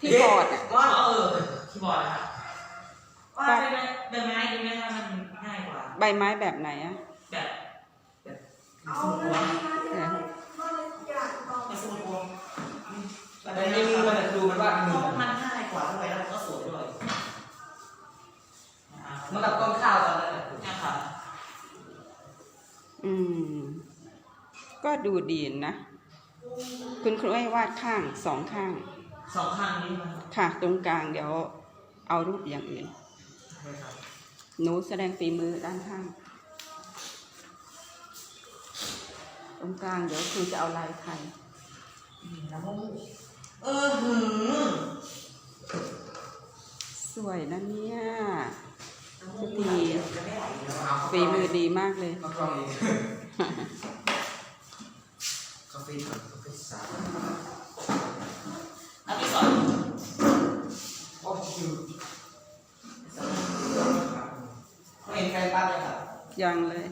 ที่บอร์ดอะก็เออที่บอร์ดนะครับว่าใบไม้ใบไม้ดีไหมครับมันง่ายกว่า ใบไม้แบบไหนอะแบบแบบเอาสมุดเลหัวยมาที่เราเราอยากต่อแบบสมุดหัวแต่ในมือมันดูมันว่าเพมือราะมันง่ายกว่าด้วยแล้วมันก็สวยด้วยนะครับเหมันกับต้นข้าวตอนนั้นน่ะเนี่ยครับอืม ก็ดูดีนะ คุณครูให้วาดข้างสองข้าง สองข้างนี้นะครับค่ะ ตรงกลางเดี๋ยวเอารูปอย่างอื่น ใช่ครับหนูแสดงฝีมือด้านข้าง ตรงกลางเดี๋ยวครูจะเอาลายไทย อืมน้ำมูกเออหือสวยนะเนี่ยน้ำมูกดีจะไม่ไหลแล้วฝีมือดีมากเลยเอากล้องอีกกาแฟก่อนกาแฟสาม แล้วพี่สอน โอ้ชิวไม่เห็นใครปั้นเลยครับ ยังเลย